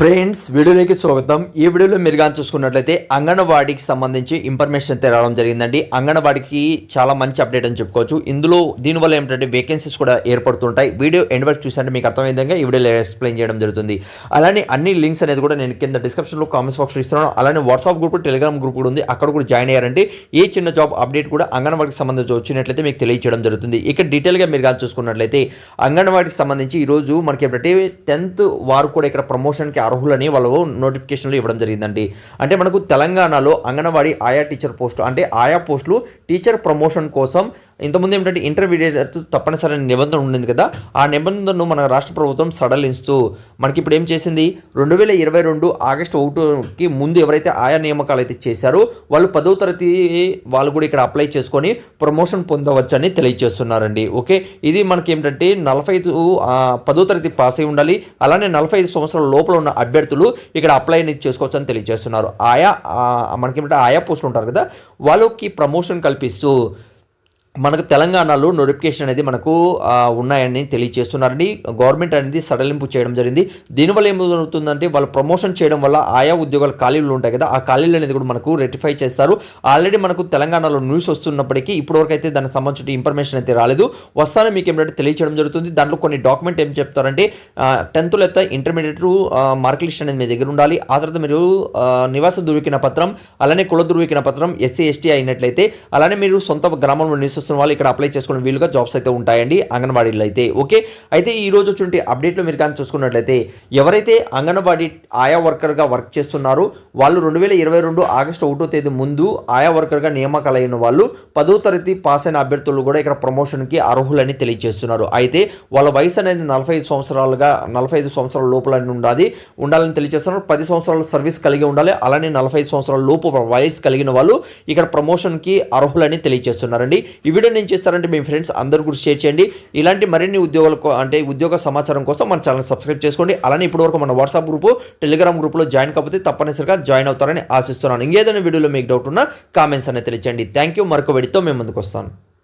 Friends వీడియోలోకి స్వాగతం. ఈ వీడియోలో మీరు కానీ చూసుకున్నట్లయితే అంగన్వాడీకి సంబంధించి ఇన్ఫర్మేషన్ తెరవడం జరిగిందండి. అంగన్వాడీకి చాలా మంచి అప్డేట్ అని చెప్పుకోవచ్చు. ఇందులో దీనివల్ల ఏమిటంటే వేకెన్సీస్ కూడా ఏర్పడుతుంటాయి. వీడియో ఎండ్ వరకు చూసంటే మీకు అర్థమైన విధంగా ఈ వీడియోలో ఎక్స్ప్లెయిన్ చేయడం జరుగుతుంది. అలానే అన్ని లింక్స్ అనేది కూడా నేను కింద డిస్క్రిప్షన్లో కామెంట్స్ బాక్స్లో ఇస్తున్నాను. అలానే వాట్సాప్ గ్రూప్ టెలిగ్రామ్ గ్రూప్ కూడా ఉంది. అక్కడ కూడా జాయిన్ అయ్యారంటే ఏ చిన్న జాబ్ అప్డేట్ కూడా అంగన్వాడికి సంబంధించి వచ్చినట్లయితే మీకు తెలియచేయడం జరుగుతుంది. ఇక్కడ డీటెయిల్గా మీరు కానీ చూసుకున్నట్లయితే అంగన్వాడికి సంబంధించి ఈరోజు మనకి ఏంటంటే టెన్త్ వారు కూడా ఇక్కడ ప్రమోషన్కి అర్హులని వాళ్ళు నోటిఫికేషన్లు ఇవ్వడం జరిగిందండి. అంటే మనకు తెలంగాణలో అంగన్వాడీ ఆయా టీచర్ పోస్టు అంటే ఆయా పోస్టులు టీచర్ ప్రమోషన్ కోసం ఇంతకుముందు ఏంటంటే ఇంటర్మీడియట్ తప్పనిసరి నిబంధన ఉండింది కదా ఆ నిబంధనను మన రాష్ట్ర ప్రభుత్వం సడలిస్తూ మనకి ఇప్పుడు ఏం చేసింది? రెండు వేల ఇరవై రెండు ఆగస్టు ఒకటికి ముందు ఎవరైతే ఆయా నియామకాలు అయితే చేశారో వాళ్ళు పదో తరగతి వాళ్ళు కూడా ఇక్కడ అప్లై చేసుకొని ప్రమోషన్ పొందవచ్చని తెలియజేస్తున్నారండి. ఓకే? ఇది మనకి ఏంటంటే నలభై ఐదు పదో తరగతి పాస్ అయి ఉండాలి. అలానే నలభై ఐదు సంవత్సరాల లోపల ఉన్న అభ్యర్థులు ఇక్కడ అప్లై అనేది చేసుకోవచ్చు అని తెలియజేస్తున్నారు. ఆయా మనకి మనకేమిటంటే ఆయా పోస్టులు ఉంటారు కదా వాళ్ళకి ప్రమోషన్ కల్పిస్తూ మనకు తెలంగాణలో నోటిఫికేషన్ అనేది మనకు ఉన్నాయని తెలియజేస్తున్నారండి. గవర్నమెంట్ అనేది సడలింపు చేయడం జరిగింది. దీనివల్ల ఏం జరుగుతుందంటే వాళ్ళు ప్రమోషన్ చేయడం వల్ల ఆయా ఉద్యోగాల ఖాళీలు ఉంటాయి కదా ఆ ఖాళీలు అనేది కూడా మనకు రెటిఫై చేస్తారు. ఆల్రెడీ మనకు తెలంగాణలో న్యూస్ వస్తున్నప్పటికీ ఇప్పటివరకు అయితే దానికి సంబంధించిన ఇన్ఫర్మేషన్ అయితే రాలేదు. వస్తానే మీకు ఏమిటంటే తెలియచేయడం జరుగుతుంది. దాంట్లో కొన్ని డాక్యుమెంట్ ఏం చెప్తారంటే టెన్త్ లేదా ఇంటర్మీడియట్ మార్క్ లిస్ట్ అనేది మీ దగ్గర ఉండాలి. ఆ తర్వాత మీరు నివాస ధృవీకరణ పత్రం అలానే కుల ధృవీకరణ పత్రం ఎస్సీ ఎస్టీ అయినట్లయితే అలానే మీరు సొంత గ్రామంలో నివసిస్తున్న వాళ్ళు ఇక్కడ అప్లై చేసుకునే వీలుగా జాబ్స్ అయితే ఉంటాయండి అంగన్వాడీలో అయితే. ఓకే అయితే ఈ రోజు వచ్చి అప్డేట్లో మీరు కానీ చూసుకున్నట్లయితే ఎవరైతే అంగన్వాడీ ఆయా వర్కర్గా వర్క్ చేస్తున్నారో వాళ్ళు రెండు వేల ఇరవై రెండు ఆగస్టు ఒకటో తేదీ ముందు ఆయా వర్కర్గా నియామకాలు అయిన వాళ్ళు పదో తరగతి పాస్ అయిన అభ్యర్థులు కూడా ఇక్కడ ప్రమోషన్కి అర్హులని తెలియజేస్తున్నారు. అయితే వాళ్ళ వయసు అనేది నలభై ఐదు సంవత్సరాలుగా నలభై ఐదు సంవత్సరాల లోపల ఉండాలి. ఉండాలని తెలియజేస్తున్నారు. పది సంవత్సరాల సర్వీస్ కలిగి ఉండాలి. అలానే నలభై ఐదు సంవత్సరాల లోపు వయసు కలిగిన వాళ్ళు ఇక్కడ ప్రమోషన్కి అర్హులని తెలియజేస్తున్నారండి. ఈ వీడియో నేను చేస్తారంటే మీ ఫ్రెండ్స్ అందరూ కూడా షేర్ చేయండి. ఇలాంటి మరిన్ని ఉద్యోగాలకు అంటే ఉద్యోగ సమాచారం కోసం మన ఛానల్ సబ్స్క్రైబ్ చేసుకోండి. అలానే ఇప్పటివరకు మన వాట్సాప్ గ్రూపు టెలిగ్రామ్ గ్రూప్లో జాయిన్ కాకపోతే తప్పనిసరిగా జాయిన్ అవుతారని ఆశిస్తున్నాను. ఇంకేదైనా వీడియోలో మీకు డౌట్ ఉన్నా కామెంట్స్ అనేది తెలియచేయండి. Thank you. మరొక వీడితో మేము ముందుకు వస్తాను